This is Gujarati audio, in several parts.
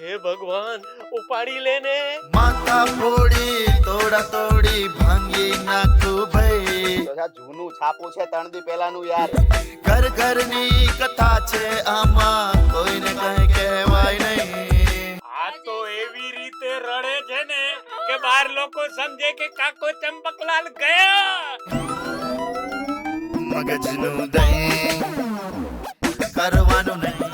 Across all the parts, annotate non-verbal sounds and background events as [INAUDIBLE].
હે ભગવાન ઉપાડી લેને માથા ફોડી તોડા તોડી ભાંગી નાખું ભાઈ. જૂનું છાપું છે ત્રણ દી પહેલાનું યાર. ઘર ઘરની કથા છે આમાં કોઈને કઈ કહેવાય નહીં. આ તો એવી રીતે રડે છે ને કે બાર લોકો સમજે કે કાકો ચંપકલાલ ગયા. મગજનું દહીં કરવાનું નહીં.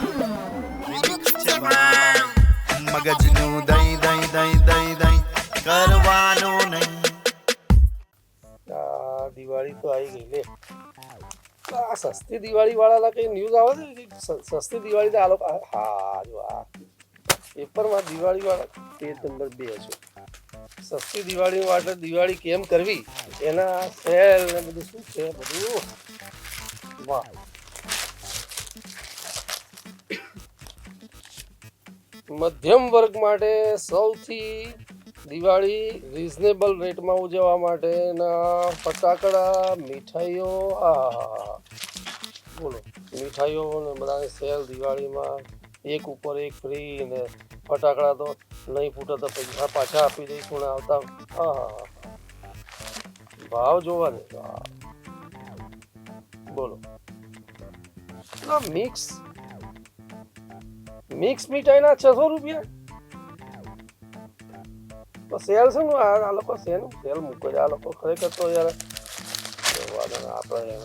મગજનું દઈ દઈ દઈ દઈ દઈ કરવાનું નહીં. દિવાળી તો આવી ગઈ લે. આ સસ્તી દિવાળી વાળાના કઈ ન્યૂઝ આવે છે? સસ્તી દિવાળી તો આ લોકો હા, જો આ. પેપરમાં દિવાળી વાળા પેજ નંબર બે છે. સસ્તી દિવાળી માટે દિવાળી કેમ કરવી? એના સેલ ને બધું શું છે બધું? વાહ. મધ્યમ વર્ગ માટે સૌથી દિવાળી રિઝનેબલ રેટમાં ઉજવવા માટેના ફટાકડા, મીઠાઈઓ આ બોલો, મીઠાઈઓ ને બધાની સેલ દિવાળીમાં એક ઉપર એક ફ્રી ને ફટાકડા તો નહીં ફૂટે તો પૈસા પાછા આપી દઈશું ને આવતા? આ ભાવ જોવા ને બોલો. મિક્સ મિક્સ મીઠાઈના છસો રૂપિયા? તો સેલ છે ને, આ લોકો સેલ સેલ મૂકે છે. આ લોકો ખરેખર તો યાર આપણે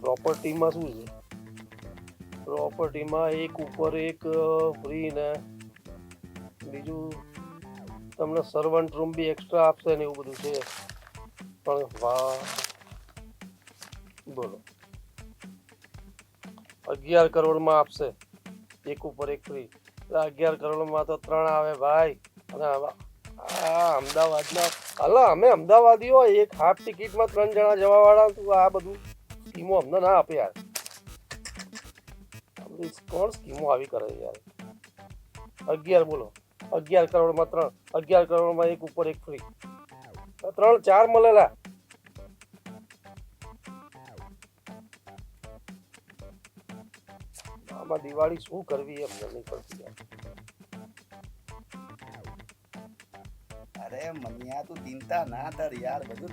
પ્રોપર્ટીમાં શું છે? પ્રોપર્ટીમાં એક ઉપર એક ફ્રી ને બીજું તમને સર્વન્ટ રૂમ બી એક્સ્ટ્રા આપશે ને એવું બધું છે. પણ વાહ. બોલો. અગિયાર કરોડમાં આપશે. એક ઉપર એક ફ્રી. અગિયાર કરોડમાં તો ત્રણ આવે ભાઈ. અને આ અમદાવાદના અલા અમે અમદાવાદીઓ એક હાફ ટિકિટમાં ત્રણ જણા જવા વાળા તું આ બધું સ્કીમો અમને ના આપે યાર. કોણ સ્કીમો આવી કરે યાર? અગિયાર બોલો. અગિયાર કરોડમાં ત્રણ, અગિયાર કરોડમાં એક ઉપર એક ફ્રી. ત્રણ, ચાર મળેલા. આમાં દિવાળી શું કરવી એમ નહીં પડતી અરે મનિયા તું ચિંતા ના કર યાર. બધું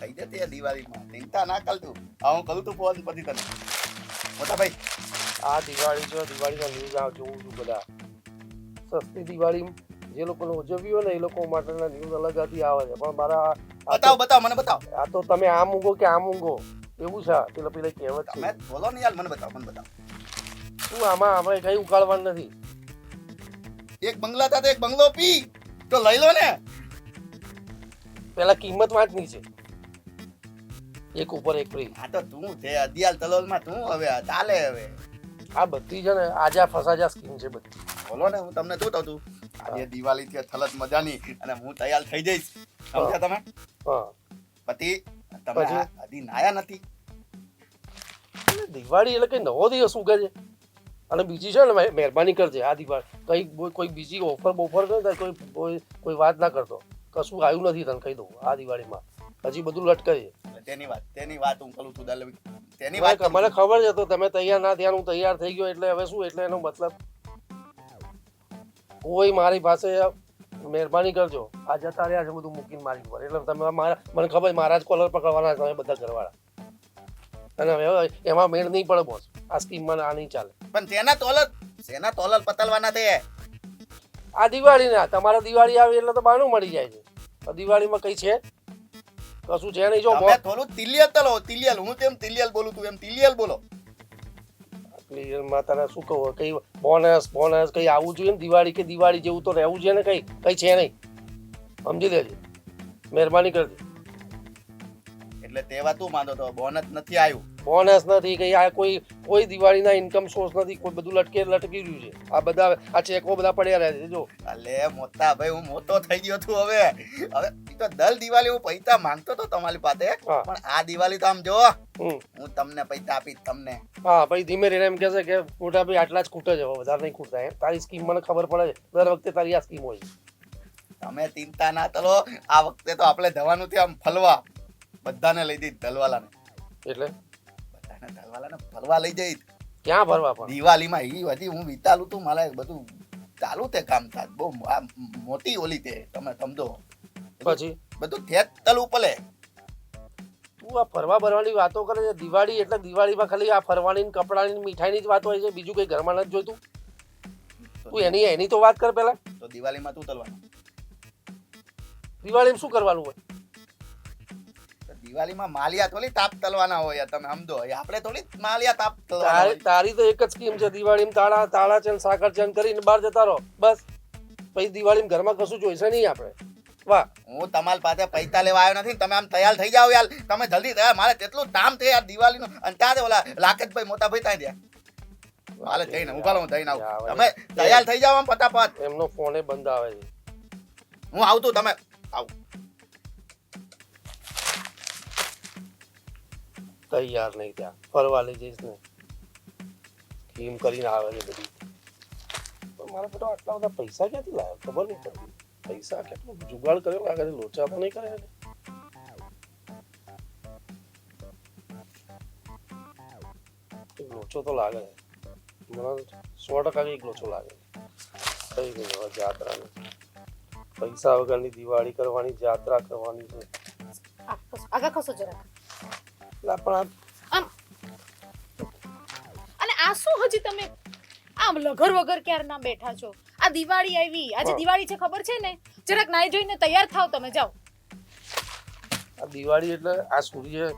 થઈ જતી દિવાળીમાં. ચિંતા ના કર તું. આ હું કરું તું ફોન પછી તને. મોટા ભાઈ આ દિવાળી છે દિવાળીના ન્યૂઝ આ જોઉં છું બધા. સસ્તી દિવાળી જે લોકોને ઉજવ્યું હોય ને એ લોકો માટેના ન્યૂઝ અલગ હતી આવે છે. પણ મારા બતાવ બતાવ મને બતાવ. આ તો તમે આમ ઊંઘો કે આમ ઊંઘો? એવું છે પેલા પેલા કહેવત છે. બોલો ને યાર મને બતાવ મને બતાવ. શું આમાં આપણે કઈ ઉકાળવાનું નથી? એક બંગલા હતા એક બંગલો પી તો લઈ લો ને. પેલા કિંમત વાંચની છે. એક ઉપર એક ફ્રી આ તો તું છે અદિયાલ તલોલમાં તું હવે ચાલે હવે. આ બધી છે ને આજા ફસાજા સ્કીમ છે બધી. બોલો ને હું તમને શું કહું છું આજે દિવાળી છે થલત મજાની અને હું તૈયાર થઈ જઈશ. સમજ્યા તમે? પતિ તમે? હજી નાયા નથી. દિવાળી એટલે કઈ નવો દિવસ ઉગે છે. અને બીજી છે ને મહે- મહેરબાની કરજે આ દિવાળી કંઈ કોઈ- કોઈ બીજી ઓફર બોફર કરે થાય કોઈ કોઈ કોઈ વાત ના કરતો. કશું આવ્યું નથી તને કહી દઉં આ દિવાળીમાં હજી બધું લટકે તેની વાત તેની વાત હું કરું છું તેની વાત મને. ખબર છે તો તમે તૈયાર ના થયા હું તૈયાર થઈ ગયો એટલે હવે શું એટલે એનો મતલબ કોઈ મારી પાસે મહેરબાની કરજો. આ જતા રહ્યા છે બધું મૂકીને મારી ઉપર. એટલે તમે મારા મને ખબર મહારાજ મારા જ કોલર પકડવાના તમે બધા ઘરવાળા. અને હવે એમાં મેળ નહીં પડે બોસ આ સ્કીમમાં આ નહીં ચાલે. પણ તેના તોલલ સેના તોલલ પતલવાના તે. આ દિવાળી ના તમારે દિવાળી આવે એટલે તો બાનું મળી જાય છે. દિવાળીમાં કઈ છે? કશું છે નહીં જો તમે થોડું તિલિયલ તલો તિલિયલ હું તેમ તિલિયલ બોલું તું એમ તિલિયલ બોલો. માં તને શું કહું કઈ બોનસ બોનસ કઈ આવવું જોઈએ ને દિવાળી કે દિવાળી જેવું તો રહેવું છે ને કઈ? કઈ છે નહીં. સમજી લેજે. મહેરબાની કરજે. એટલે તેવા તું માનો તો બોનસ નથી આવ્યું બોનસ નથી કઈ આ કોઈ કોઈ દિવાળીના ઇન્કમ સોર્સ નથી કોઈ બધું લટકે લટકી રહ્યું છે. આ બધા આ ચેકો બધા પડ્યા રહે છે જો. અલે મોટા ભાઈ હું મોટો થઈ ગયો છું હવે. હવે તો દલ દિવાળી હું પૈસા માંગતો તો તમારી પાસે પણ આ દિવાળી તો આમ જો હું તમને પૈસા આપીશ તમને. હા ભાઈ ધીમે રહીને એમ કહેશે કે મોટા ભાઈ આટલા જ ખૂટે છે વધારે નહીં ખૂટતા એમ. તારી સ્કીમ મને ખબર પડે છે. દર વખતે તારી આ સ્કીમ હોય છે. તમે ચિંતા ના કરો આ વખતે તો આપણે જવાનું છે આમ ફલવા બધાને લઈ જઈ દલવાલાને. એટલે? બધાને દલવાલાને ફરવા લઈ જઈ ક્યાં ફરવા પણ? દિવાળીમાં ઈ હતી હું વિતાલું તું મારે બધું ચાલુ તે કામકાજ બહુ આ મોટી ઓલી તે તમે સમજો. પછી? બધું થેત તલ ઉપલે. તું આ ફરવા ભરવાની વાતો કરે છે દિવાળી એટલે દિવાળીમાં ખાલી આ ફરવાની ને કપડાની ને મીઠાઈની જ વાત હોય છે બીજું કઈ ઘરમાં નથી જોઈતું? તું એની એની તો વાત કર પેલા તો દિવાળીમાં તું તલવાનું દિવાળીમાં શું કરવાનું હોય? દિવાળીમાં માલિયા થોડી તાપ તલવાના હોય તમે સમજો. આપણે થોડી માલિયા તાપ તલવાના તારી તો એક જ સ્કીમ છે દિવાળીમાં તાળા તાળા ચંદ સાકર ચંદ કરીને બહાર જતા રહો. બસ. પછી દિવાળીમાં ઘરમાં કશું જોઈશે નહીં આપણે. વાહ. હું તમારી પાસે પૈસા લેવા આવ્યો નથી તમે આમ તૈયાર થઈ જાઓ યાર. તમે જલ્દી તૈયાર મારે તેટલું કામ છે યાર દિવાળીનું. અને ત્યાં ઓલા લાકેશભાઈ મોટા ભાઈ ત્યાં દે મારે જઈને હું હું જઈને આવું. તમે તૈયાર થઈ જાઓ આમ ફટાફટ. એમનો ફોને બંધ આવે છે. હું આવતું તમે આવું. તૈયાર નહીં ત્યાં. ફરવા લઈ જઈશ ને. સ્કીમ કરીને આવે છે બધી. પણ મારા બેટો આટલા બધા પૈસા ક્યાંથી લાવ્યો? ખબર નહીં પડતી. પૈસા કેટલો? જુગાડ કર્યો લાગે છે લોચા તો નહીં કરે ને લોચો તો લાગે છે. મને સો ટકા એક લોચો લાગે કઈ ગઈ હવે જાત્રાની. પૈસા વગરની દિવાળી કરવાની, જાત્રા કરવાની છે. આગળ ખસો જરા. એટલે પણ. આમ અને આ શું હજી તમે આમ લગર વગર ક્યારના બેઠા છો? આ દિવાળી આવી આજે દિવાળી છે ખબર છે ને? જરાક નાઈ જોઈને તૈયાર થાવ તમે જાઓ. આ દિવાળી એટલે આ સૂર્ય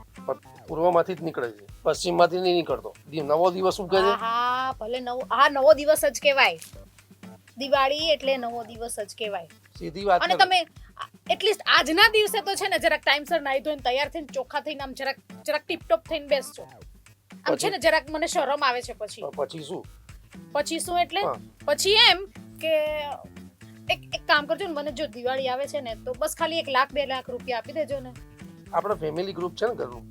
પૂર્વમાંથી જ નીકળે છે. પશ્ચિમમાંથી નહીં નીકળતો. નવો દિવસ ઉગે છે. હા ભલે નવો હા નવો દિવસ જ કહેવાય. દિવાળી એટલે નવો દિવસ જ કહેવાય. સીધી વાત અને તમે એટલીસ્ટ આજના દિવસે તો છે ને જરાક ટાઈમસર નાહી ધોઈને તૈયાર થઈને ચોખ્ખા થઈને આમ જરાક જરાક ટીપટોપ થઈને બેસજો. આમ છે ને જરાક મને શરમ આવે છે પછી. પછી શું? પછી શું એટલે? પછી એમ કે એક એક કામ કરજો ને મને જો દિવાળી આવે છે ને તો બસ ખાલી એક લાખ બે લાખ રૂપિયા આપી દેજો ને. આપણો ફેમિલી ગ્રુપ છે ને ઘરનું?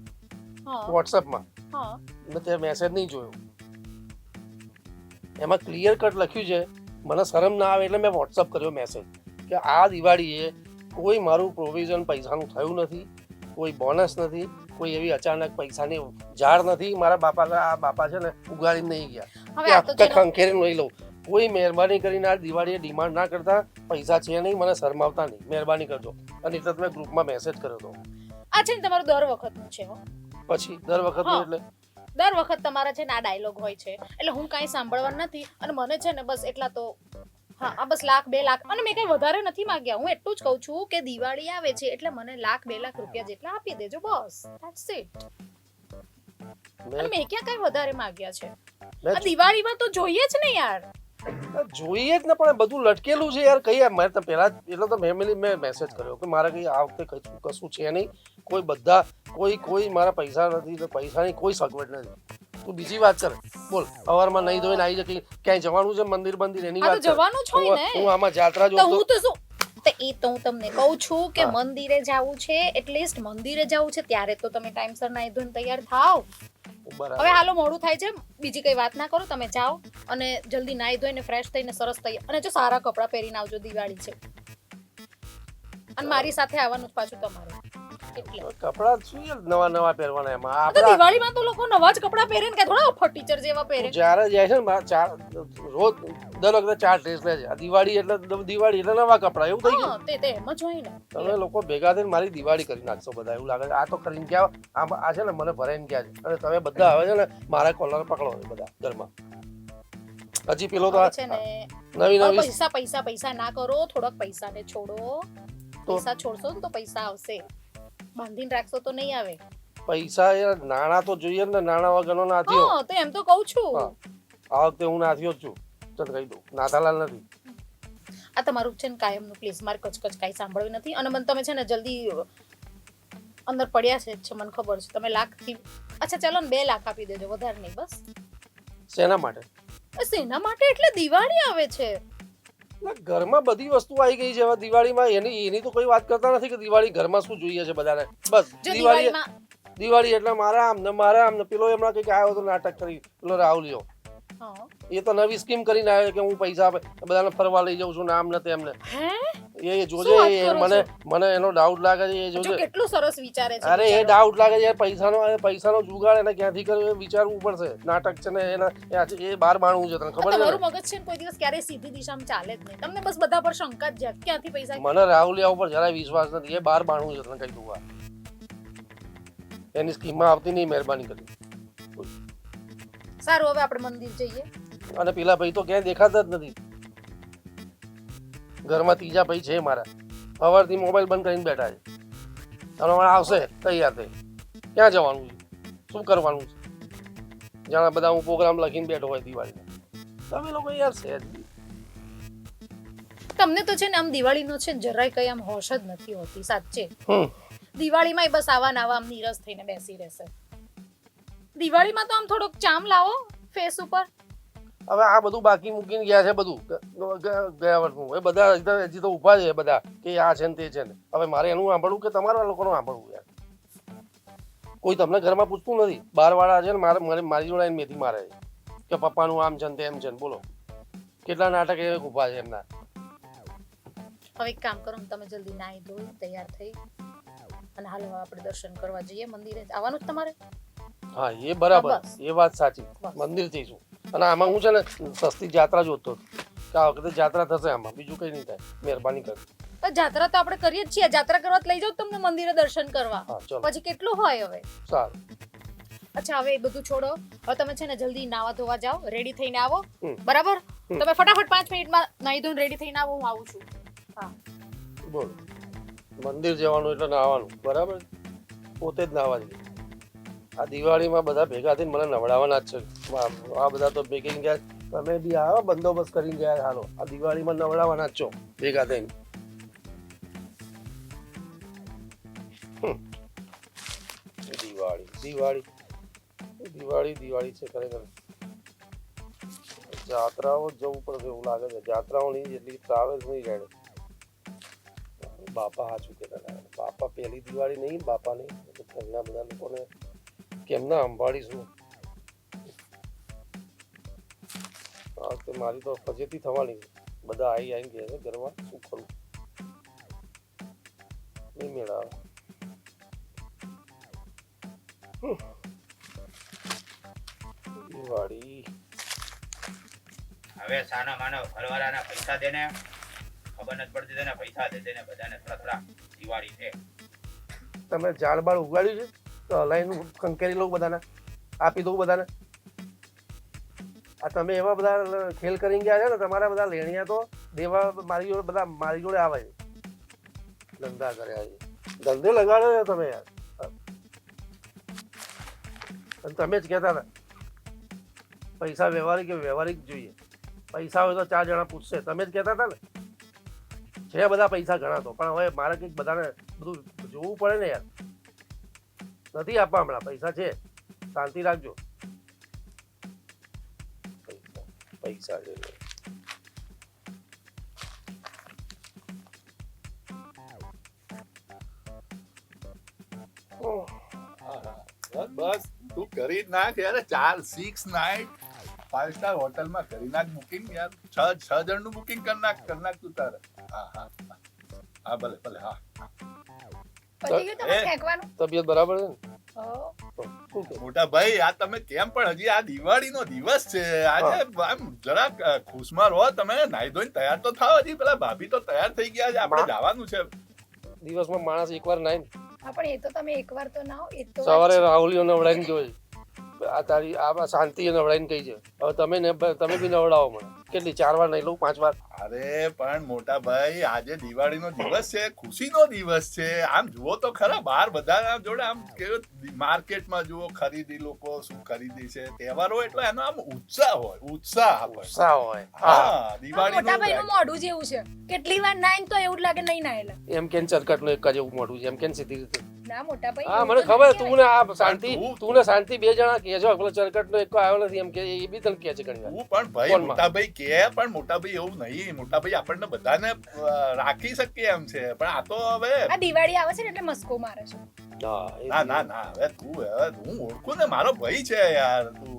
હા. વોટ્સઅપમાં હા. મેં ત્યાં મેસેજ નહીં જોયો. એમાં ક્લિયર કટ લખ્યું છે. મને શરમ ના આવે એટલે મેં વોટ્સઅપ કર્યો મેસેજ કે આ દિવાળીએ કોઈ મારું પ્રોવિઝન પૈસાનું થયું નથી કોઈ બોનસ નથી કોઈ એવી અચાનક પૈસાની ઝાડ નથી. મારા બાપા આ બાપા છે ને ઉગાડી નહીં ગયા. ખંખેરીને લઈ લઉં. કોઈ મહેરબાની કરીને આ દિવાળીએ ડિમાન્ડ ના કરતા પૈસા છે નહીં મને શરમાવતા નહીં. મહેરબાની કરજો. અને એટલે તમે ગ્રુપમાં મેસેજ કર્યો હતો આ છે ને તમારું દર વખતનું છે હો. પછી? દર વખત એટલે? દર વખત તમારા છે ને આ ડાયલોગ હોય છે. એટલે હું કાંઈ સાંભળવા નથી અને મને છે ને બસ એટલા તો હા બસ લાખ બે લાખ. અને મેં કઈ વધારે નથી માંગ્યા. હું એટલું જ કહું છું કે દિવાળી આવે છે એટલે મને લાખ બે લાખ રૂપિયા જેટલા આપી દેજો બસ. ધેટ્સ ઇટ અને મેં ક્યાં કઈ વધારે માંગ્યા છે? આ દિવાળીમાં તો જોઈએ જ ને યાર. જોઈએ જ ને પણ બધું લટકેલું છે યાર. કઈ મેં તો પહેલા એટલે તો ફેમિલી મેં મેસેજ કર્યો કે મારે કઈ આ વખતે કશું કશું છે નહીં. કોઈ બધા કોઈ કોઈ મારા પૈસા નથી તો પૈસાની કોઈ સગવડ નથી. તું બીજી વાત કર. બોલ અવારમાં નહીં ધોઈને આવી જતી ક્યાંય જવાનું છે મંદિર મંદિર એની વાત જવાનું જ ને. હું આમાં જાત્રા જોતો હું તો શું તો એ તો હું તમને કહું છું કે મંદિરે જવું છે એટલીસ્ટ મંદિરે જવું છે ત્યારે તો તમે ટાઈમસર નાઈ ધોઈને તૈયાર થાવ હવે હાલો મોડું થાય છે બીજી કઈ વાત ના કરો તમે જાઓ અને જલ્દી નાઈ ધોઈને ફ્રેશ થઈને સરસ તૈયાર અને જો સારા કપડાં પહેરીને આવજો દિવાળી છે. અને મારી સાથે આવવાનું જ પાછું તમારે. એટલે. કપડા શું નવા નવા પહેરવાના એમાં. આપણે દિવાળીમાં તો લોકો નવા જ કપડા પહેરે ને કે થોડા ફટીચર જેવા પહેરે જ્યારે જાય છે ને ચાર રોજ દર વખતે ચાર ડ્રેસ લે છે. આ દિવાળી એટલે દિવાળી એટલે નવા કપડા એવું થઈ ગયું? તે તે એમ જ હોય ને. તમે લોકો ભેગા થઈને મારી દિવાળી કરી નાખશો બધા એવું લાગે આ તો કરીને ગયા આ આ છે ને મને ભરાઈને ગયા છે. અને તમે બધા આવે છે ને મારા કોલર પકડો બધા ઘરમાં. હજી પેલો તો છે ને નવી નવી પૈસા પૈસા પૈસા ના કરો થોડાક પૈસાને છોડો? પૈસા છોડશો ને તો પૈસા આવશે. બાંધીને રાખશો તો નહીં આવે. પૈસા યાર નાણા તો જોઈએ ને નાણા વગરનો નાથીઓ હા તો એમ તો કહું છું. હા. આ વખતે હું નાથીઓ જ છું. ચલ કહી દઉં નાથાલાલ નથી. આ તમારું છે ને કાયમનું પ્લીઝ મારે કચકચ કાંઈ સાંભળવી નથી. અને મને તમે છે ને જલ્દી અંદર પડ્યા છે જ છે મને ખબર છે. તમે લાખથી અચ્છા ચાલો ને બે લાખ આપી દેજો વધારે નહીં બસ. શેના માટે? બસ એના માટે? એટલે દિવાળી આવે છે. એટલે ઘરમાં બધી વસ્તુ આવી ગઈ છે. હવે દિવાળીમાં એની એની તો કોઈ વાત કરતા નથી કે દિવાળી ઘરમાં શું જોઈએ છે બધાને? બસ દિવાળી દિવાળી એટલે મારા આમ ને મારા આમ ને પેલો એમના કંઈક આવ્યો હતો નાટક કરી. પેલો રાહુલિયો એ તો નવી સ્કીમ કરીને આવ્યો કે હું પૈસા બધાને ફરવા લઈ જાઉં છું નામ ને તેમને એ જોજે મને મને એનો ડાઉટ લાગે છે એ જોજે. કેટલું સરસ વિચારે છે અરે એ ડાઉટ લાગે છે પૈસાનો પૈસાનો જુગાડ એને ક્યાંથી કર્યો એ વિચારવું પડશે. નાટક છે ને એના એ બાર બાણવું છે તને ખબર છે તમારું મગજ છે ને કોઈ દિવસ ક્યારે સીધી દિશામાં ચાલે જ નહીં. તમને બસ બધા પર શંકા જ છે ક્યાંથી પૈસા મને રાહુલિયા ઉપર જરાય વિશ્વાસ નથી એ બાર બાણવું છે તને કહી દઉં એની સ્કીમમાં આવતી નહીં મહેરબાની કરી. સારું હવે આપણે મંદિર જઈએ. અને પેલા ભાઈ તો ક્યાંય દેખાતા જ નથી. ઘરમાં ત્રીજા ભાઈ છે મારા. સવારથી મોબાઈલ બંધ કરીને બેઠા છે. તમે હમણાં આવશે તૈયાર થઈ. ક્યાં જવાનું છે? શું કરવાનું છે? જાણે બધા હું પ્રોગ્રામ લખીને બેઠો હોય દિવાળીનો. તમે લોકો યાર છે તમને તો છે ને આમ દિવાળીનો છે જરાય કઈ આમ હોશ જ નથી હોતી સાચે. દિવાળીમાં બસ આવા નાવા આમ નીરસ થઈને બેસી રહેશે. દિવાળીમાં તો આમ થોડોક ચામ લાવો ફેસ ઉપર. હવે આ બધું બાકી મૂકીને ગયા છે બધું. ગયા વર્ષનું એ બધા હજી તો ઊભા છે બધા કે આ છે ને તે છે ને. હવે મારે એનું સાંભળવું કે તમારા લોકોનું સાંભળવું યાર? કોઈ તમને ઘરમાં પૂછતું નથી? બાર વાળા છે ને મારે મારે મારી જોડે મેથી મારે છે. કે પપ્પાનું આમ છે ને તેમ છે ને બોલો. કેટલા નાટક એ ઊભા છે એમના? હવે એક કામ કરો તમે જલ્દી નાહી ધોઈ તૈયાર થઈ. અને હાલ આપણે દર્શન કરવા જઈએ મંદિરે. આવવાનું જ તમારે? હા એ બરાબર. એ વાત સાચી. મંદિર જઈશું અને આમાં હું છે ને સસ્તી જાત્રા જોતો કે આ વખતે જાત્રા થશે આમાં બીજું કંઈ નહીં થાય મહેરબાની કરી. તો જાત્રા તો આપણે કરીએ જ છીએ જાત્રા કરવા તો લઈ જાઓ તમને મંદિરે દર્શન કરવા. હા ચલો. પછી કેટલું હોય હવે? સારું. અચ્છા હવે એ બધું છોડો. હવે તમે છે ને જલ્દી નાવા ધોવા જાઓ રેડી થઈને આવો. હમ. બરાબર? હમ. તમે ફટાફટ પાંચ મિનિટમાં નાહી ધોઈને રેડી થઈને આવો હું આવું છું. હા. બોલો. મંદિર જવાનું એટલે નાવાનું બરાબર? પોતે જ નાવા જઈએ. આ દિવાળીમાં બધા ભેગા થઈને મને નવડાવવાના જ છે. આ- બધા તો ભેગી ગયા. તમે બી આવો બંદોબસ્ત કરીને ગયા હાલો. આ દિવાળીમાં નવડાવવાના જ છો, ભેગા થઈને. દિવાળી દિવાળી. દિવાળી દિવાળી છે ખરેખર. જાત્રાઓ જવું પડશે એવું લાગે છે. જાત્રાઓની જેટલી ટ્રાવેલ્સ નહીં રેડે બાપા હાચું કહેતા બાપા પહેલી દિવાળી નહીં, બાપા નહીં. ઘરના બધા લોકોને કેમના સંભાળીશું આ શું મારી તો ફજેતી થવાની છે. બધા આવી આવી ગયા છે ઘરમાં શું કરું? નહીં મેળ આવે. દિવાળી હવે સાના માનવ ઘરવાળાના પૈસા દેને ખબર નથી પડતી તેને પૈસા દે દેને બધાને થોડા થોડા દિવાળી છે. તમે ઝાડ બાળ ઉગાડ્યું છે? તો હલાઈને કંકેરી લઉં બધાને. આપી દઉં બધાને. આ તમે એવા બધા ખેલ કરીને ગયા છે ને, તમારા બધા લેણિયા તો દેવા મારી જોડે બધા મારી જોડે આવે ધંધા કર્યા છે. ધંધે લગાડો છો તમે યાર. તમે જ કહેતા હતા, પૈસા વ્યવહારિક કે વ્યવહારિક જોઈએ. પૈસા હોય તો ચાર જણા પૂછશે. તમે જ કહેતા હતા ને, છે બધા પૈસા ઘણા તો. પણ હવે મારે કંઈક બધાને બધું જોવું પડે ને યાર. નથી આપવા હમણાં પૈસા છે. શાંતિ રાખજો. પૈસા છે. બસ તું કરી નાખ યાર. ચાર સિક્સ નાઇટ ફાઈવ સ્ટાર હોટલમાં કરી નાખ બુકિંગ યાર. છ છ જણનું બુકિંગ કરી નાખ કરી નાખ તું તારે. હા હા. હા, ભલે ભલે, હા. તબિયત બરાબર છે ને? મોટા ભાઈ આ તમે કેમ પણ હજી આ દિવાળી નો દિવસ છે. આજે આમ જરાક ખુશમાં રહો તમે નાઈ ધોઈને તૈયાર તો થાવ હજી. પેલા ભાભી તો તૈયાર થઈ ગયા છે આપણે જવાનું છે. દિવસમાં માણસ એકવાર નાઈ પણ એ તો તમે એકવાર તો નાહો એ તો સવારે રાહુલીઓ નવડાવીને છે. આ તારી આ શાંતિ નવડાવીને કહી છે. હવે તમે ને તમે બી નવડાવો મને. કેટલી ચાર વાર નહીં લઉં પાંચ વાર? અરે પણ મોટા ભાઈ આજે દિવાળીનો દિવસ છે ખુશીનો દિવસ છે. આમ જુઓ તો ખરા બહાર બધા જોડે આમ કેવો માર્કેટમાં જુઓ ખરીદી લોકો શું ખરીદી છે તહેવારો એટલે એનો આમ ઉત્સાહ હોય ઉત્સાહ હોય ઉત્સાહ હોય. હા દિવાળી મોટા ભાઈ નું મોઢું જેવું છે. કેટલી વાર નાઈન તો એવું લાગે નહીં નાયેલા. એમ કેમ ચરકટનું એક જ એવું મોઢું છે. એમ કેમ સીધી રીતે. ના મોટા ભાઈ હા મને ખબર તું ને આ શાંતિ તું- તું ને શાંતિ બે જણા કે છો પેલો ચરકટનો એક આવ્યો નથી એમ કે એ બી તને કે છે ઘણી વાર પણ ભાઈ મોટા ભાઈ કે પણ મોટા ભાઈ એવું નહીં. મોટા ભાઈ આપણને બધાને રાખી શકીએ એમ છે. પણ આ તો હવે આ દિવાળી આવે છે ને એટલે મસ્કો મારે છે. ના ના ના હવે તું હવે હું ઓળખું ને મારો ભાઈ છે યાર તું.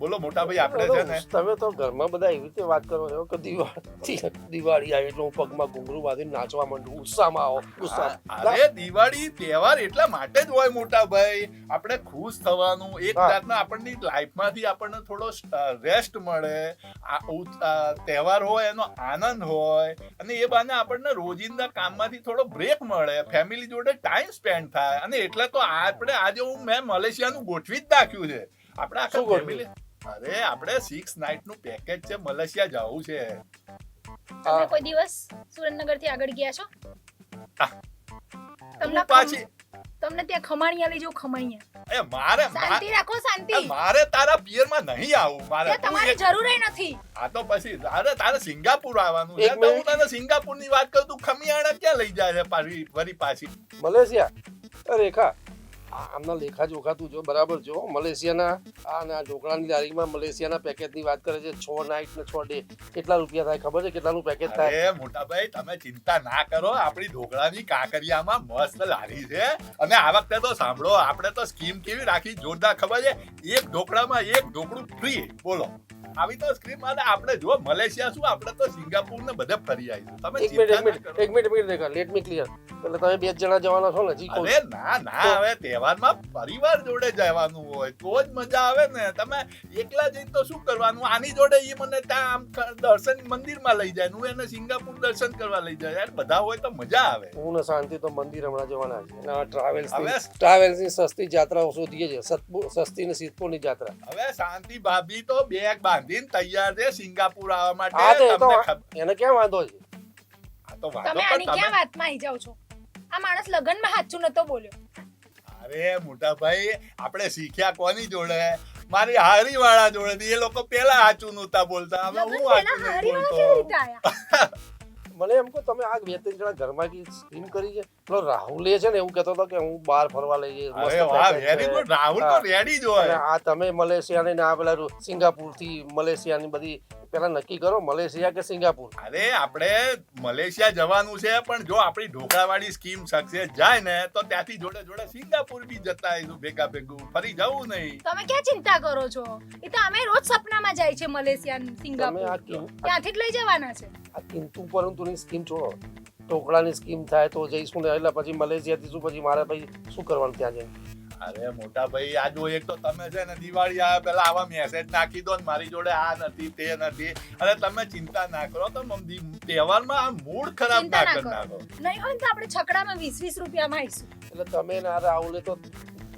બોલો મોટા ભાઈ આપણે છે ને તમે તો ઘરમાં બધા એવી રીતે વાત કરો છો કે દિવાળી દિવાળી આવી એટલે હું પગમાં ઘૂંઘરું બાંધીને નાચવા માંડું ઉત્સાહમાં આવો ઉત્સાહ. અરે દિવાળી તહેવાર એટલા માટે જ હોય મોટા ભાઈ. આપણે ખુશ થવાનું એક જાતના આપણની લાઈફમાંથી આપણને થોડો રેસ્ટ મળે. આ તહેવાર હોય એનો આનંદ હોય અને એ બાને આપણને રોજિંદા કામમાંથી થોડો બ્રેક મળે. ફેમિલી જોડે ટાઈમ સ્પેન્ડ થાય. અને એટલે તો આપણે આજે હું મેં મલેશિયાનું ગોઠવી જ નાખ્યું છે. આપણે આખું ફેમિલી અરે આપણે સિક્સ નાઇટનું પેકેજ છે મલેશિયા જવું છે. તમે કોઈ દિવસ સુરેન્દ્રનગરથી આગળ ગયા છો? તમને પાછી તમને ત્યાં ખમાણિયા લઈ જાઉં ખમાણિયા એ મારે મા- શાંતિ રાખો શાંતિ. મારે તારા પિયરમાં નહીં આવું. મારે તમારી જરૂર નથી. આ તો પછી તારે તારે સિંગાપુર આવવાનું છે. તો હું તને સિંગાપુરની વાત કરું તું ખમિયાણા ક્યાં લઈ જાય છે પાછી વરી પાછી? મલેશિયા. અરે રેખા આમના લેખા જોખા તું જો બરાબર જો મલેશિયાના આ ના ઢોકળાની લારીમાં મલેશિયાના પેકેજની વાત કરે છે છ નાઇટ ને છ ડે કેટલા રૂપિયા થાય ખબર છે કેટલાનું પેકેજ થાય મોટાભાઈ તમે ચિંતા ના કરો આપણી ઢોકળાની કાંકરિયામાં મસ્ત લારી છે અને આ વખતે તો સાંભળો આપણે તો સ્કીમ કેવી રાખી જોરદાર ખબર છે એક ઢોકળામાં એક ઢોકળું ફ્રી બોલો આવી તો સ્કીમ અને આપણે જો મલેશિયા શું આપણે તો સિંગાપુર ને બધે ફરી આવીશું તમે એક મિનિટ એક મિનિટ એક મિનિટ લેટ મી ક્લિયર એટલે તમે બે જણા જવાના છો ને જી ના ના હવે તહેવારમાં પરિવાર જોડે જવાનું હોય તો જ મજા આવે ને. તમે એકલા જઈને તો શું કરવાનું? આની જોડે એ મને ત્યાં આમ દર્શન મંદિરમાં લઈ જાય હું એને સિંગાપુર દર્શન કરવા લઈ જાય. યાર બધા હોય તો મજા આવે. હું ને શાંતિ તો મંદિર હમણાં જવાના છે. અને ટ્રાવેલ્સ હવે ટ્રાવેલ્સની સસ્તી જાત્રાઓ શોધીએ છે સસ્તી ને સિદ્ધપુરની જાત્રા. હવે શાંતિ ભાભી તો બેગ બાંધીને તૈયાર છે સિંગાપુર આવવા માટે. એને ક્યાં વાંધો છે? આ તો વાંધો તમે આની ક્યાં વાતમાં આવી જાવ છો? આ માણસ લગ્નમાં સાચું નતો બોલ્યો. અરે મોટા ભાઈ આપણે શીખ્યા કોની જોડે? મારી હારી વાળા જોડે એ લોકો પેલા સાચું નહોતા બોલતા. હવે હું નહીં બોલતો. [LAUGHS] મને એમ કે તમે આ બે ત્રણ જણા ઘરમાં કી સ્ક્રીન કરી છે? પેલો રાહુલ છે ને એવું કહેતો હતો કે હું બહાર ફરવા લઈ જઈશ અરે વાહ વેરી ગુડ રાહુલ તો રેડી જ હોય. આ તમે મલેશિયા ને આ પેલા સિંગાપુરથી મલેશિયા ની બધી પેલા નક્કી કરો મલેશિયા કે સિંગાપુર? અરે આપણે મલેશિયા જવાનું છે પણ જો આપણી ઢોકળાવાળી સ્કીમ સક્સેસ જાય ને તો ત્યાંથી જોડે જોડે સિંગાપુર બી જતા આવીશું ભેગા ભેગું. ફરી જવું નહીં. તમે ક્યાં ચિંતા કરો છો? એ તો અમે રોજ સપનામાં જાય છે મલેશિયા સિંગાપુર. ત્યાંથી જ લઈ જવાના છે. આ કિંતુ પરંતુની સ્કીમ છોડો. ઢોકળાની સ્કીમ થાય તો જઈશું ને એટલે પછી મલેશિયાથી શું પછી મારે ભાઈ શું કરવાનું ત્યાં જઈને? અરે મોટા ભાઈ આ જો એક તો તમે છે ને દિવાળી આવે પેલા આવા મેસેજ નાખી દો ને મારી જોડે આ નથી તે નથી. અને તમે ચિંતા ના કરો તો મમ્મી તહેવારમાં આ મૂડ ખરાબ ના કરી નાખો. નહીં હોય તો આપણે છકડામાં વીસ વીસ રૂપિયામાં આવીશું. એટલે તમે ને આ રાહુલે તો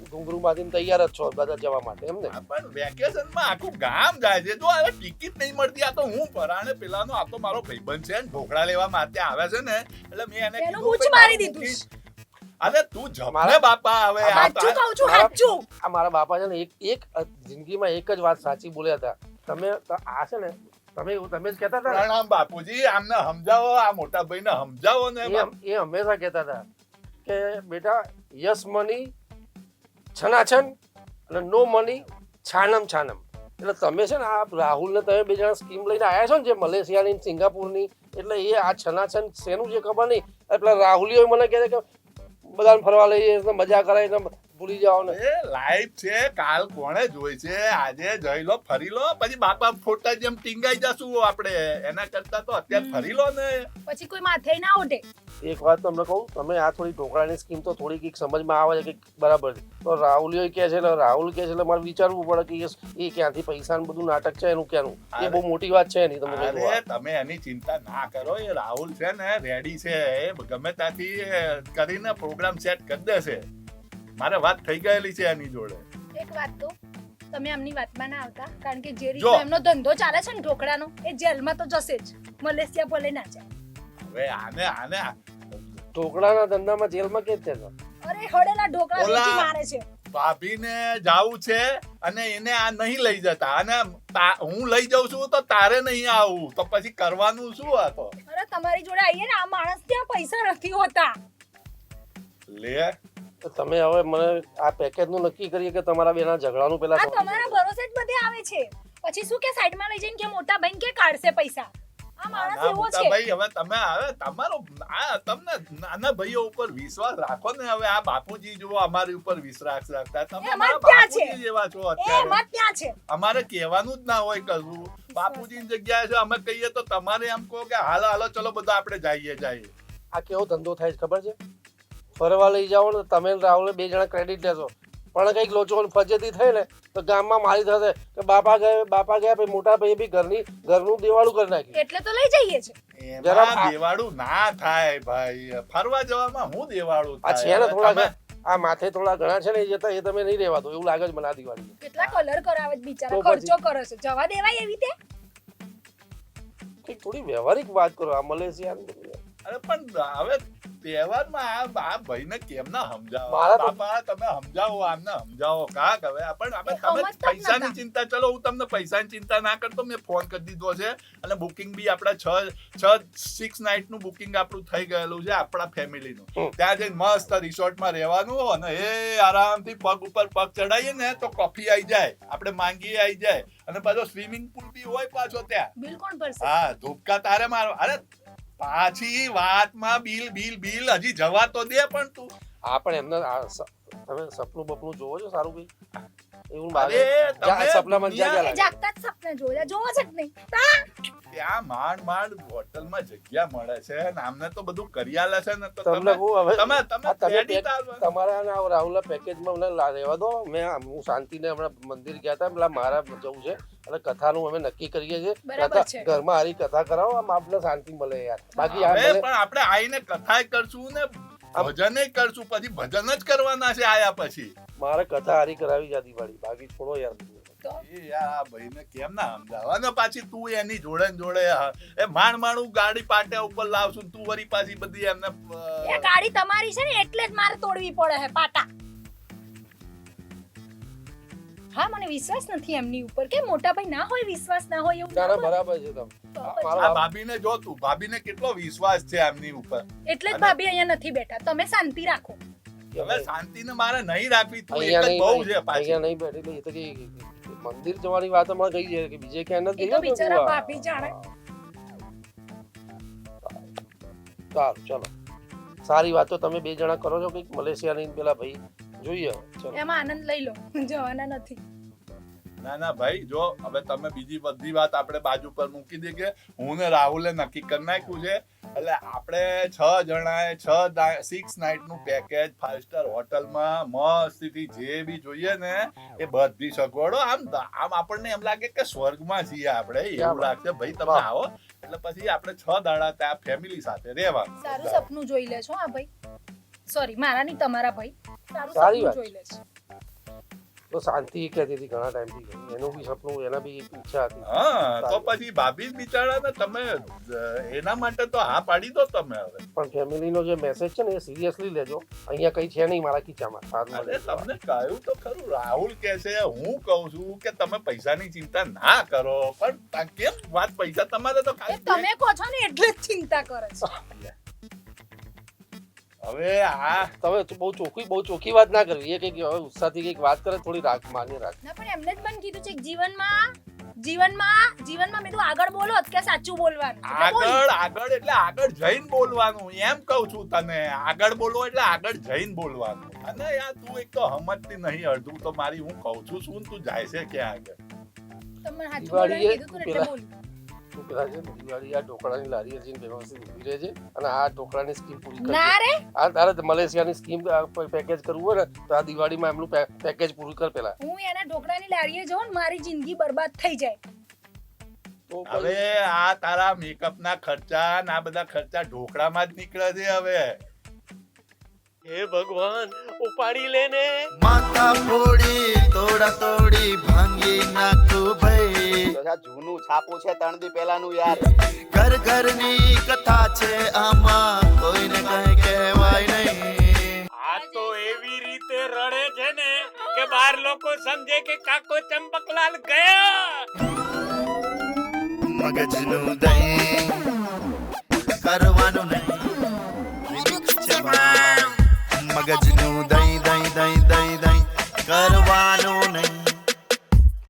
ઘૂંઘરું બાંધીને તૈયાર જ છો બધા જવા માટે એમ ને? પણ વેકેશનમાં આખું ગામ જાય છે. જો હવે ટિકિટ નહીં મળતી આ તો હું પરાણે પેલાનો આ તો મારો ભાઈબંધ છે ને ઢોકળા લેવા માટે આવે છે ને એટલે મેં એને એનું કીધું મારી દીધું અરે તું જમારે મારા- બાપા હવે સાચું કહું છું મારા- સાચું આ મારા બાપા છે ને એક એક જિંદગીમાં એક જ વાત સાચી બોલ્યા હતા. તમે આ છે ને તમે એવું તમે જ કહેતા હતા પ્રણામ બાપુજી આમને સમજાવો આ મોટા ભાઈને સમજાવો ને એ એ હંમેશા કહેતા હતા કે બેટા યસ મની છનાછન અને નો મની, છાનમ છાનમ. એટલે તમે છે ને આ રાહુલને તમે બે જણા સ્કીમ લઈને આવ્યા છો ને જે મલેશિયાની સિંગાપુરની, એટલે એ આ છનાછન શેનું છે ખબર નહીં. એટલે રાહુલીઓ મને કહે કે બધાને ફરવા લઈએ મજા કરાય ભૂલી જાઓ ને. એ લાઈફ છે કાલ કોણે જોઈ છે? આજે જઈ લો ફરી લો પછી બાપા ફોટા જેમ ટીંગાઈ જશું આપણે. એના કરતા તો અત્યારે ફરી લો ને. પછી કોઈ માથે ના ઉઠે એક વાત તમને કહું તમે આ થોડી ઢોકળાની સ્કીમ તો થોડી કંઈક સમજમાં આવે છે કે બરાબર છે. તો રાહુલીઓ કે છે એટલે રાહુલ કે છે એટલે મારે વિચારવું પડે કે એ- ક્યાંથી પૈસા ને બધું નાટક છે એનું ક્યાંનું? એ બહુ મોટી વાત છે નહીં તમે તમે એની ચિંતા ના કરો એ રાહુલ છે ને રેડી છે એ ગમે ત્યાંથી કરીને પ્રોગ્રામ સેટ કરી દેશે. મારે વાત થઈ ગયેલી છે એની જોડે. એક વાત તો તમે આમની વાતમાં ના આવતા કારણ કે જે રીતે એમનો ધંધો ચાલે છે ને ઢોકળાનો એ જેલમાં તો જશે જ. મલેશિયા ભલે ના જાય. હવે આને આને ઢોકળાના ધંધામાં જેલમાં કે છે અરે હડેલા ઢોકળા વેચી મારે છે. ભાભીને જાવું છે અને એને આ નહીં લઈ જતા. અને હું લઈ જાઉં છું તો તારે નહીં આવું. તો પછી કરવાનું શું આ તો? અરે તમારી જોડે આવીએ ને આ માણસ ત્યાં પૈસા નથી હોતા. લે તો તમે હવે મને આ પેકેજનું નક્કી કરીએ કે તમારા બેના ઝઘડાનું પેલા આ તમારા ભરોસે જ બધે આવે છે. પછી શું કે સાઈડમાં લઈ જઈને કે મોટા ભાઈ કે કાઢશે પૈસા? આ માણસ એવો છે. મોટાભાઈ, હવે તમે હવે તમારો આ તમને નાના ભાઈઓ ઉપર વિશ્વાસ રાખો ને હવે આ બાપુજી જુઓ અમારી ઉપર વિશ્વાસ રાખતા. તમે અમારે અમારા બાપુજી જેવા છો અત્યારે. એમાં ત્યાં છે. અમારે કહેવાનું જ ના હોય કશું. બાપુજી જગ્યાએ છે અમે કહીએ તો તમારે એમ કહો કે હાલો હાલો ચલો બધા આપણે જઈએ જઈએ. આ કેવો ધંધો થાય છે ખબર છે? ફરવા લઈ જાઓ ને તમે રાહુલ બે જણા ક્રેડિટ લેશો. પણ કંઈક લોચો ફજેતી થઈ ને તો ગામમાં મારી થશે કે બાપા ગયા બાપા ગયા પછી મોટા ભાઈ બી ઘરની ઘરનું દેવાળું કરી નાખ્યું. એટલે તો લઈ જઈએ છે જરા દેવાળું ના થાય ભાઈ. ફરવા જવામાં હું દેવાળું આ છે ને થોડા આ માથે થોડા ઘણા છે ને એ જતા એ તમે નહીં રહેવા દો એવું લાગે છે મને આ દિવાળી કેટલા કલર કરાવે બિચારા? ખર્ચો કરે છે. જવા દેવાય એવી તે થોડી વ્યવહારિક વાત કરો આ મલેશિયા અરે પણ હવે તહેવારમાં આ ભાઈને કેમ ના સમજાવો? બાપા તમે સમજાવો આમને સમજાવો. કાક હવે પણ આપણે તમે પૈસાની ચિંતા ચલો હું તમને પૈસાની ચિંતા ના કરતો મેં ફોન કરી દીધો છે. અને બુકિંગ બી આપણા છ છ સિક્સ નાઇટનું બુકિંગ આપણું થઈ ગયેલું છે આપણા ફેમિલીનું. ત્યાં જઈને મસ્ત રિસોર્ટમાં રહેવાનું અને એ આરામથી પગ ઉપર પગ ચડાવીએ ને તો કોફી આવી જાય. આપણે માંગીએ આવી જાય. અને પાછો સ્વિમિંગ પુલ બી હોય પાછો ત્યાં. હા ધોપકા તારે મારો અરે પાછી વાતમાં બિલ બિલ બિલ હજી જવા તો દે પણ તું. આ પણ એમને તમે સપનું બપનું જોવો છો સારું કઈ? એવું બારે? જા- તમે સપનામાં જ્યાં જાગતા જ સપના જોયા જોવો છે કે નહીં ત્યાં માંડ માંડ હોટલમાં જગ્યા મળે છે ને આમને તો બધું કરિયાલે છે ને તો તમને તમે હવે તમે તમે. તમારા ના રાહુલના પેકેજમાં મને રહેવા દો. મેં હું શાંતિને હમણાં મંદિર ગયા હતા પેલા મારા જવું છે. અને કથાનું અમે નક્કી કરીએ છીએ. ઘરમાં હારી કથા કરાવો આમ આપને શાંતિ મળે યાર. બાકી પણ આપણે આઈને કથા કરશું ને ભજન કરશું પછી ભજન જ કરવાના છે આયા પછી. મારે કથા હારી કરાવી જાતી દિવાળી બાકી છોડો યાર યાર ભાઈને કેમ ના સમજાવ? અને પાછી તું એની જોડે ને જોડે એ માણ માણું ગાડી પાટિયા ઉપર લાવશું તું વળી પાછી બધી એમને ગાડી તમારી છે ને એટલે જ મારે તોડવી પડે છે પાટા. હા મને વિશ્વાસ નથી એમની ઉપર. કે મોટા ભાઈ ના હોય વિશ્વાસ ના હોય એવું ના ના ના બને. બરાબર છે તમે. આ ભાભીને જો તું ભાભીને કેટલો વિશ્વાસ છે એમની ઉપર. એટલે જ ભાભી અહીંયા નથી બેઠા. તમે શાંતિ રાખો. હવે શાંતિને મારે નહીં રાખવી તું એક જ બહુ છે પાછી. અહીંયા નહીં બેઠી એ તો કે મંદિર જવાની વાત હમણાં ગઈ છે કે બીજે ક્યાં નથી એ તો ગઈ બિચારા ભાભી જાણે. સારું ચલો. સારી વાત તો તમે બે જણા કરો છો કંઈક મલેશિયાની પેલા ભાઈ. જોઈએ. એમાં આનંદ લઈ લો. જવાના નથી. ના ના ભાઈ જો હવે તમે બીજી બધી વાત આપણે બાજુ પર મૂકી દઈએ. કે હું ને રાહુલે નક્કી કરી નાખ્યું છે. એટલે આપણે છ જણાએ છ સિક્સ નાઇટનું પેકેજ ફાઇવ સ્ટાર હોટલમાં મસ્તથી જે બી જોઈએ ને એ બધી સગવડો આમ આમ આપણને એમ લાગે કે સ્વર્ગમાં છીએ આપણે. એવું લાગશે. ભાઈ તમે આવો. એટલે પછી આપણે છ દાડા ત્યાં ફેમિલી સાથે રહેવાનું. સારું સપનું જોઈ લેશો હા ભાઈ. સોરી મારા નહીં તમારા ભાઈ. સારી વાત. જોઈ લેજો તો શાંતિ કહેતી હતી ઘણા ટાઈમથી એનું બી સપનું એના બી ઈચ્છા હતી. હા તો પછી ભાભી બિચારાને તમે એના માટે તો હા પાડી દો તમે હવે. પણ ફેમિલીનો જે મેસેજ છે ને એ સિરિયસલી લેજો. અહીંયા કઈ છે નહીં મારા ખીચામાં અરે. તમને કહ્યું તો ખરું. રાહુલ કહે છે હું કહું છું કે તમે પૈસાની ચિંતા ના કરો. પણ કેમ વાત પૈસા તમારે તો ખાલી તમે કહો છો ને એટલે જ ચિંતા કરે છે. [LAUGHS] હવે આ તમે બહુ ચોખ્ખી બહુ ચોખ્ખી વાત ના કરવી એ કંઈક હવે ઉત્સાહથી કંઈક વાત કરે થોડી રાખ માની રાખ. ના પણ એમને જ મને કીધું છે કે જીવનમાં જીવનમાં જીવનમાં મેં તો આગળ બોલો કે સાચું બોલવાનું. આગળ આગળ એટલે આગળ જઈને બોલવાનું. એમ કહું છું તને આગળ બોલો એટલે આગળ જઈને બોલવાનું. અને યાર તું એક તો હમજતી નહીં અડધું તો મારી હું કહું છું શું તું જાય છે ક્યાં આગળ? તમને સાચું બોલવાનું કીધું તું એટલે બોલી. પેલા છે? ને દિવાળી આ ઢોકળાની લારી જઈને વ્યવસ્થિત ઊભી રહેજે અને આ ઢોકળાની સ્કીમ પૂરી ના રે. આ તારે મલેશિયાની સ્કીમ પેકેજ કરવું હોય ને તો આ દિવાળીમાં એમનું પેકેજ પૂરું કર પેલા હું એના ઢોકળાની લારીએ જાઉં ને મારી જિંદગી બરબાદ થઈ જાય. તો હવે આ તારા મેકઅપ ના ખર્ચા ના આ બધા ખર્ચા ઢોકળામાં જ નીકળે છે હવે. હે ભગવાન ઉપાડી લેને માતા ફોડી તોડા તોડી ભાંગી નાખું ભાઈ. તો જૂનું છાપું છે ત્રણ દી પહેલાનું યાર. ઘર ઘરની કથા છે આમાં કોઈને કઈ કહેવાય નહીં. આ તો એવી રીતે રડે છે ને કે બાર લોકો સમજે કે કાકો ચંપકલાલ ગયો. મગજનું દહીં કરવાનું નહીં. મગજનું દઈ દઈ દઈ દઈ દઈ કરવાનું